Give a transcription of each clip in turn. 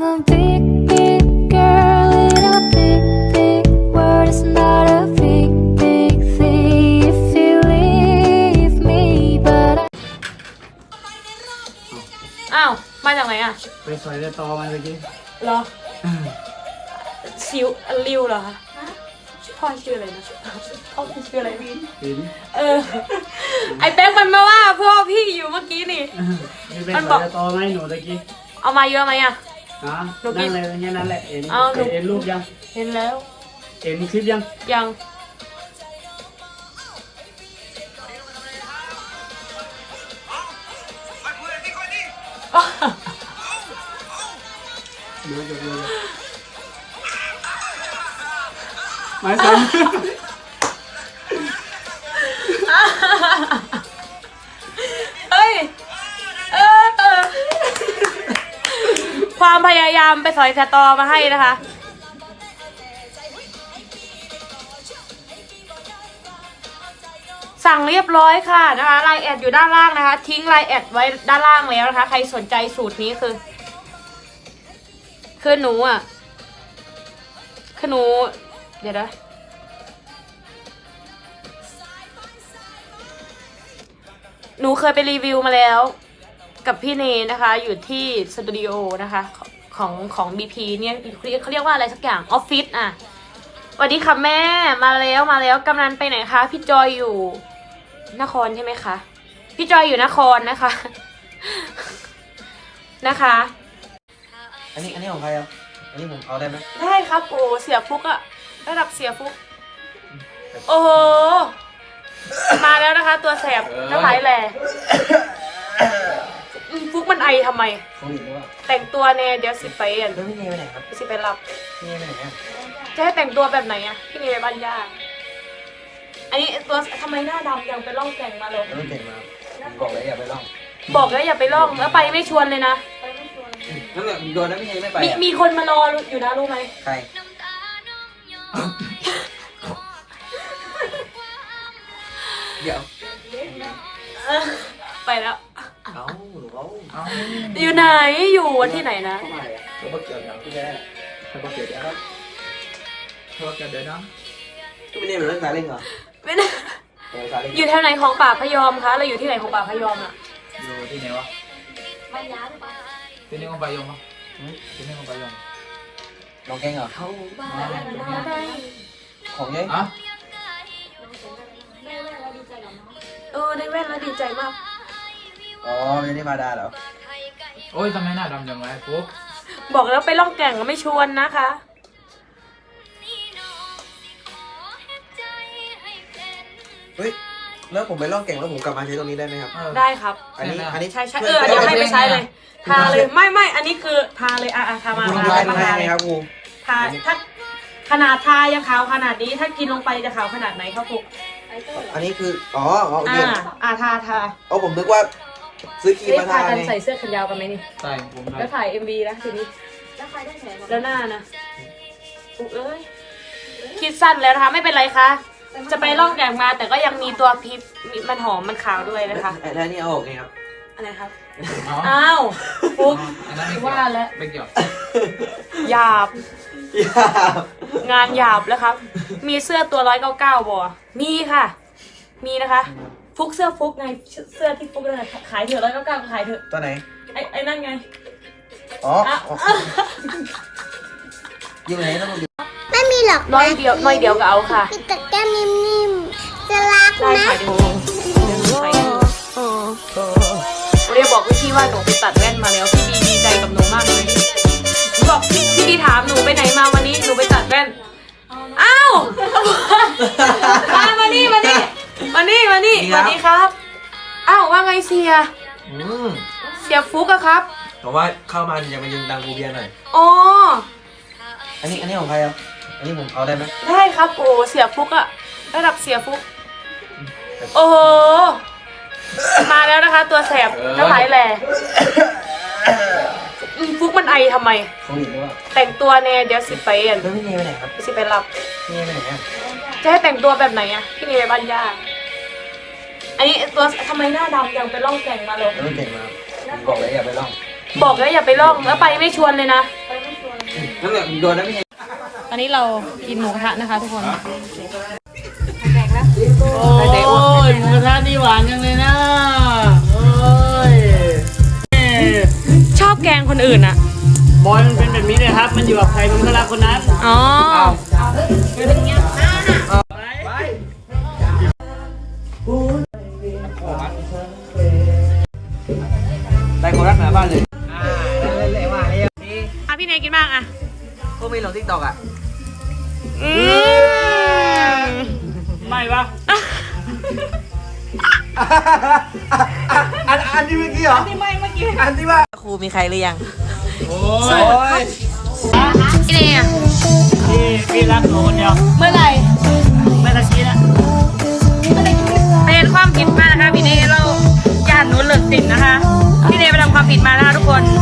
อ้าว มาจากไหนอะ ไปซอยจะตอมาเมื่อกี้เหรอซิวริวเหรอคะพ่อชื่ออะไรนะพ่อพี่ชื่ออะไรเห็นเออ ไอแป๊กมันมาว่าพ่อพี่อยู่เมื่อกี้นี่นี่ไปมันซบออยกจะตอไหมหนูตะกี้ เอามาเยอะไหมอะ ฮะหนูกินั่นนเลยแค่นั้นแหละเอ็นเอ ความพยายามไปสอยสตอมาให้นะคะ สั่งเรียบร้อยค่ะนะคะไลน์แอดอยู่ด้านล่างนะคะ ทิ้งไลน์แอดไว้ด้านล่างแล้วนะคะ ใครสนใจสูตรนี้คือ คือหนูอะคือหนู เดี๋ยวนะหนูเคยไปรีวิวมาแล้ว กับพี่เนนะคะอยู่ที่สตูดิโอนะคะของของ BP เนี่ยเขาเรียกว่าอะไรสักอย่างออฟฟิศอะสวัสดีค่ะแม่มาแล้วมาแล้วกำนันไปไหนคะ พี่จอยอยู่นครใช่ไหมคะพี่จอยอยู่นครนะคะ นะคะ อันนี้อันนี้ของใครครับ อันนี้ผมเอาได้ไหมได้ครับโอ้เสียฟุกอะระดับเสียฟุก โอ้โห มาแล้วนะคะ ตัวแสบน้ำลายแหล่ อืมฟุกมันไอทำไม โควิดหรือเปล่าแต่งตัวเนี่ยเดี๋ยวสิไปอะแล้วพี่เนยไปไหนครับสิไปรับ พี่เนยไปไหนอะจะให้แต่งตัวแบบไหนอะพี่นี่ไปบ้านย่าอันนี้ตัวทำไมหน้าดำยังไปล่องแก่งมาเลยแล้วต้องเก่งมาผมบอกเลยอย่าไปล่องบอกแล้วอย่าไปล่องแล้วไปไม่ชวนเลยนะนั่นแหละโดนแล้วพี่เนยไม่ไปมีอะมีคนมารออยู่นะรู้ไหมใครเดี๋ยวเออไปแล้วเอาหนูเอาเอาอยู่ไหนอยู่ที่ไหนนะเข้ามาเลยเขาบอกเกี่ยวกับพี่แม่เขาบอกเกี่ยวกับเขาบอกเดี๋ยวนะพี่เนยเป็นเรื่องการเล่นเหรอไม่ได้เรื่องการเล่นอยู่แถวไหนของป่าพยอมคะเราอยู่ที่ไหนของป่าพยอมอะอยู่ที่ไหนวะที่นี่ของปายงปะที่นี่ของปายงน้องแกงเหรอของเย้อะเออได้แว่นแล้วดีใจมากอ๋อไม่ได้มาดาเหรอ โอ้ยทำไมหน้าดำจังวะปุ๊บบอกแล้วไปล่องแก่งไม่ชวนนะคะ เฮ้ยแล้วผมไปล่องแก่งแล้วผมกลับมาใช้ตรงนี้ได้ไหมครับ เออ ได้ครับ อันนี้อันนี้ใช่ใช่เออเดี๋ยวให้ไปใช้เลย ทาเลยไม่ไม่อันนี้คือทาเลยอะอะทามาคุณทาทายมาให้ทาไหเลมยครับครูทาถ้าขนาดทายังขาวขนาดนี้ถ้ากินลงไปจะขาวขนาดไหนครับฟุกอันนี้คือ อ๋ออ๋อโอเคอ่าอ่าทาทา เอาผมนึกว่า ซื้อครีมเรียมากทาพากันไงใส่เสื้อแขนยาวกันไหมนี่ ใช่ผมได้แล้วถ่าย MV นะทีนี้ แล้วหน้านะฟุกเอ้ย คิดสั้นแล้วนะคะ ไม่เป็นไรคะจะไปล่องแก่งมา แต่ก็ยังมีตัวพิษมีมันหอมมันขาวด้วยนะคะไอ้แล้วนี่เอาออกไงครับ อะไรครับ อ๋ออ้าวฟุกอันนั้นไม่เกี่ยวว่าแล้ว ไม่เกี่ยวหยาบงานหยาบแล้วครับ มีเสื้อตัวร้อยเก้าเก้าบ่มีค่ะ มีนะคะ ฟุกเสื้อฟุกไงเสื้อที่ฟุกเลยขายเถอะร้อยเก้าเก้าขายเถอะตัวไหน ไอ้ไอ้นั่นไง อ๋ออะอ๋ออยู่ไหนต้องดูไม่มีหรอกน้อยเดียวน้อยเดียวก็เอาค่ะมีแต่แก้มนิ่มๆจะรักได้นะค่ะเดี๋ยวเดี๋ยวหนูใส่ให้ดูเรียบอกพี่ว่าหนูไปตัดแว่นมาแล้วพี่บีดีใจกับหนูมากเลยหนูบอกพี่พี่บีถามหนูไปไหนมาวันนี้หนูไปตัดแว่นอ้าวมามานี่มานี่ มานี่มานี่สวัสดีครับ อ้าวว่าไงเสีย อืมเสียฟุกอะครับผมว่าเข้ามาอย่ามายืนดังกูเบียร์หน่อย อ๋อ อันนี้อันนี้ของใครครับ อันนี้ผมเอาได้ไหมได้ครับ โอ้เสียฟุกอะระดับเสียฟุก โอ้โห มาแล้วนะคะ ตัวแสบน้ำลายแหล่อืมฟุกมันไอทำไม โควิดหรือเปล่าแต่งตัวเนี่ยเดี๋ยวสิไปอะแล้วพี่เนยไปไหนครับสิไปรับพี่เนยไปไหนอะจะให้แต่งตัวแบบไหนอะพี่นี่ไปบ้านย่า อันนี้ตัวทำไมหน้าดำยังไปล่องแก่งมาเลยแล้วต้องเก่งมาผมบอกเลยอย่าไปล่องบอกแล้วอย่าไปล่องแล้วไปไม่ชวนเลยนะเน้ำหนักโดนนะพี่ตอนนี้เรากินหมูกระทะนะคะทุกคนโอ้ยหมูกระทะนี่หวานจังเลยนะโอ้ยเอ้ยชอบแกล้งคนอื่นอะบอยมันเป็นแบบนี้เลยครับ มันอยู่กับใครมันก็รักคนนั้นอ๋อ บ้านเลยอะพี่เนยกินบ้างอะพวกมีลงทิกตอกอะอืมไม่ปะอันอันที่เมื่อกี้เหรออันที่ไม่เมื่อกี้อันที่ว่าครูมีใครหรือยัง โอ้โอ้ยยพี่เนยอะพี่พี่รักหนูคนเดียว เมื่อไหร่ไม่ตะชี้ละเป็นความผิดมานะคะพี่เนยเราญาติหนูเลิกติดนะคะ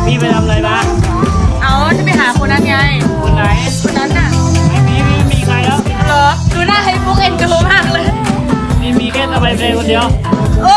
พี่ไปทำอะไรมาเอาจะไปหาคนนั้นไงคนไหนคนนั้นน่ะไม่มีไม่มีใครแล้วเหรอดูหน้าให้พวกเอ็นดูมากเลย มีมีแค่ตะไบเพลงคนเดียวโอ้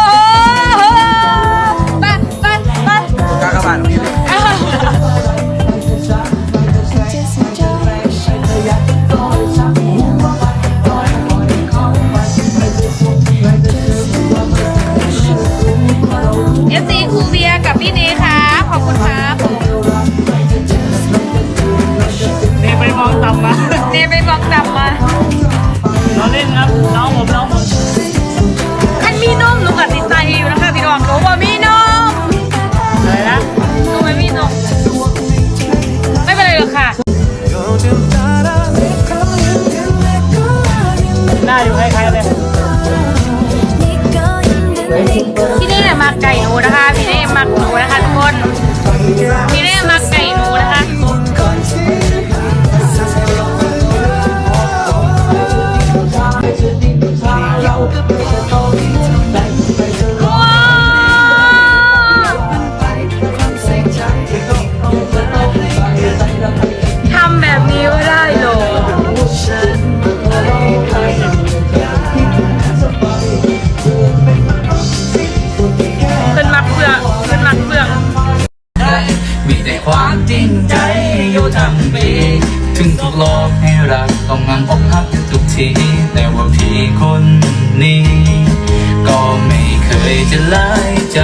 เคยจะลายใจ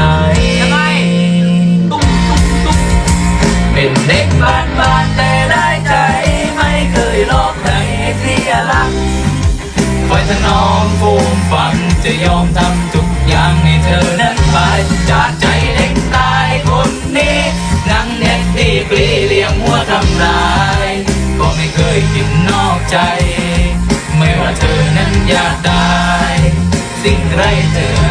เป็นเด็กบ้านบ้านแต่ได้ใจ ไม่เคยหลอกใครให้เสียหลักคอยถนอมฟูมฝันจะยอมทำทุกอย่างให้เธอนั้นไปจากใจเด็กตายคนนี้นั่งเน็ตดีปลีเลี้ยงหัวทำลาย ก็ไม่เคยคิดนอกใจ ไม่ว่าเธอนั้นอยากได้ สิ่งไรเธอ